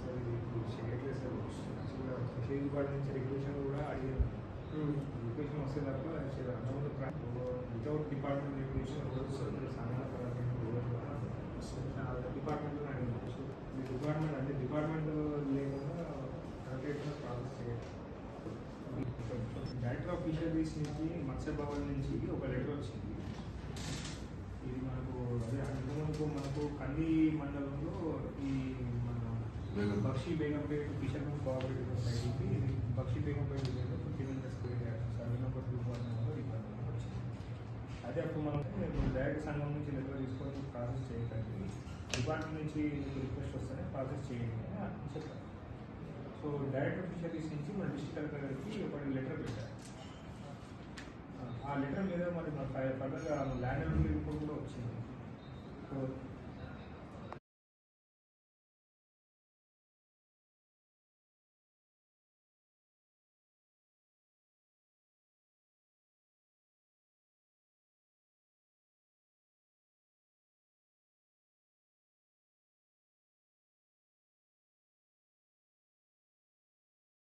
Sir ఇది ఇప్పుడు చేయట్లేదు సార్ యాక్చువల్గా ఫిషరీ డిపార్ట్మెంట్ నుంచి రెగ్యులేషన్ కూడా అడిగాను రెగ్యులేషన్ వస్తే తప్ప వితౌట్ డిపార్ట్మెంట్ రెగ్యులేషన్ రోజు సాధారణ డిపార్ట్మెంట్ అడిగాను మీ డిపార్ట్మెంట్ అంటే డిపార్ట్మెంట్ లేకుండా కరెక్ట్గా ప్రాసెస్ చేయాలి డైరెక్టర్ ఆఫ్ ఫిషరీస్ నుంచి మత్స్య భవన్ నుంచి ఒక లెటర్ వచ్చింది కంది మండలంలో ఈ మన. బక్షి బేగంపేట ఫిషర్మెన్ కోఆపరేటివ్ సొసైటీకి బక్షి బేగంపేట విలేజ్లో ఫిఫ్టీ మెంబర్స్ సర్వే నెంబర్ డిపార్ట్మెంట్లో డిపార్ట్మెంట్ వచ్చింది అదే అప్పుడు మనం డైరెక్ట్ సంఘం నుంచి లెటర్ తీసుకొని ప్రాసెస్ చేయకండి. డిపార్ట్మెంట్ నుంచి మీకు రిక్వెస్ట్ వస్తేనే ప్రాసెస్ చేయండి అని చెప్పారు. సో డైరెక్టర్ ఫిషరీస్ నుంచి మన డిస్ట్రిక్ట్ కలెక్టర్ గారికి ఒక లెటర్ పెట్టారు. ఆ లెటర్ మీద మరి మన ఫర్దర్గా ల్యాండ్ రిపోర్ట్ కూడా వచ్చింది. సో